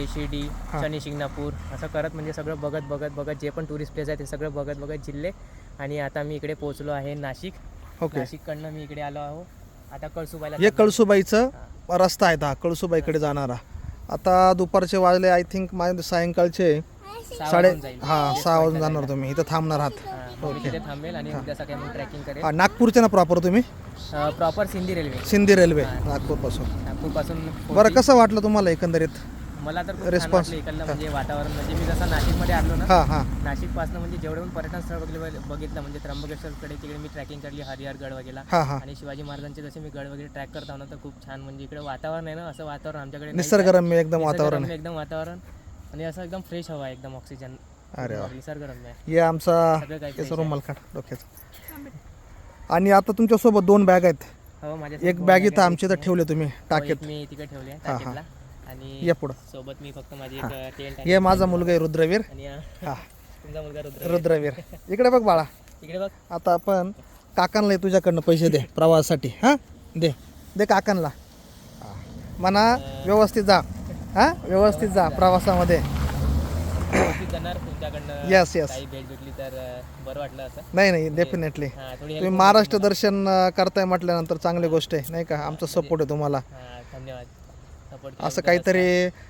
शिर्डी. शनी शिंगणापूर असं करत म्हणजे सगळं बघत बघत बघत जे पण टुरिस्ट प्लेस आहे ते सगळं बघत बघत जिल्हे आणि आता मी इकडे पोहोचलो आहे नाशिक ओके नाशिककडनं मी इकडे आलो आहो आता कळसुबाईला हे. कळसुबाईचं. रस्ता आहे हा कळसुबाईकडे जाणारा आता दुपारचे वाजले आय थिंक माझे सायंकाळचे साडे. हां सहा वाजून जाणार तुम्ही इथं थांबणार आहात ओके. थांबेल आणि उद्या सकाळी मग ट्रॅकिंग करेल नागपूरचे ना प्रॉपर तुम्ही proper Sindhi railway Sindhi railway. नागपूरपासून नागपूरपासून बरं. कसं वाटलं तुम्हाला एकंदरीत मला तर खूप छान Response. वाटलं इकडलं म्हणजे वातावरण. म्हणजे मी जसं नाशिकमध्ये आलो ना हां हां. नाशिकपासून म्हणजे जेवढे पण पर्यटन स्थळ बघितले बघितलं म्हणजे त्र्यंबकेश्वरकडे तिकडे मी ट्रॅकिंग केली हरिहरगड वगैरे. हां हां. आणि शिवाजी महाराजांचे जसे मी गड वगैरे ट्रॅक करत ना तर खूप छान म्हणजे इकडे वातावरण आहे ना असं वातावरण आमच्याकडे नाहीच आहे. निसर्गरम्य एकदम वातावरण निसर्गरम्य एकदम वातावरण. आणि असं एकदम फ्रेश हवा आहे एकदम ऑक्सिजन अरे वा. निसर्गरम्य आहे. हे आमचा सगळं काही याचा डोक्याचा. आणि आता तुमच्यासोबत दोन बॅग आहेत. आहे. हो माझ्या एक बॅग इथं आमच्या इथं ठेवले तुम्ही टाकेत. मी तिकडे ठेवले हा, हा. टाकीतला. आणि ये पुढं. सोबत मी फक्त माझी एक टेंट हे माझा मुलगा आहे रुद्रवीर. आणि हा, हा. तुमचा मुलगा रुद्र रुद्रवीर. इकडे बघ बाळा. इकडे बघ. आता आपण काकांना तुझ्याकडनं पैसे दे प्रवासासाठी. हां? दे. दे काकांना. हा. म्हणा व्यवस्थित जा. हां? व्यवस्थित जा प्रवासामध्ये. व्यवस्थित जाणार. तुमच्याकडनं येस येस काही भेट भेटली तर अं, बरं वाटलं असं. नाही नाही डेफिनेटली हा थोडी तुम्ही महाराष्ट्र दर्शन अं, करताय म्हटल्यानंतर चांगली गोष्ट आहे नाही का? आमचा सपोर्ट आहे तुम्हाला. हा धन्यवाद. असं काहीतरी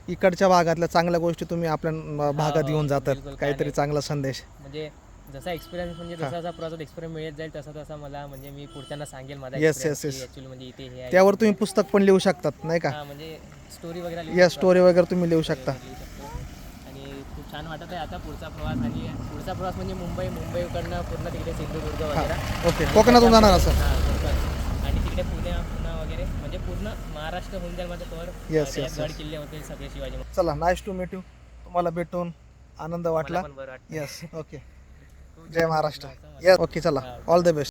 इकडच्या भागातल्या चांगल्या गोष्टी तुम्ही आपल्या भागात घेऊन जातात. काहीतरी चांगला संदेश. म्हणजे जसा एक्सपिरियन्स म्हणजे जसा जसा प्रवासात एक्सपिरियन्स मिळत जाईल तसा तसा मला म्हणजे मी पुढच्यांना सांगेल माझा म्हणजे इथे हे आहे. त्यावर तुम्ही पुस्तक पण लिहू शकतात नाही का? हा म्हणजे स्टोरी वगैरे लिहू या स्टोरी वगैरे तुम्ही लिहू शकता. लिहू शकतो. आणि खूप छान वाटत आहे आता पुढचा प्रवास आणि पुढचा प्रवास म्हणजे मुंबई मुंबईकडनं पूर्ण तिकडे सिंधुदुर्ग वगैरे. ओके कोकणातून जाणार असं हा, कोकण. आणि तिकडे पुणे पुणे वगैरे म्हणजे पूर्ण महाराष्ट्र होऊन जाईल माझं Yes, त्याच्यात yes, गड किल्ले होतील सगळे शिवाजी महाराज. चला नाईस टू मीट यू तुम्हाला भेटून आनंद वाटला. पण बरं वाटतं yes okay Jai Maharashtra. Yes okay चला. All the best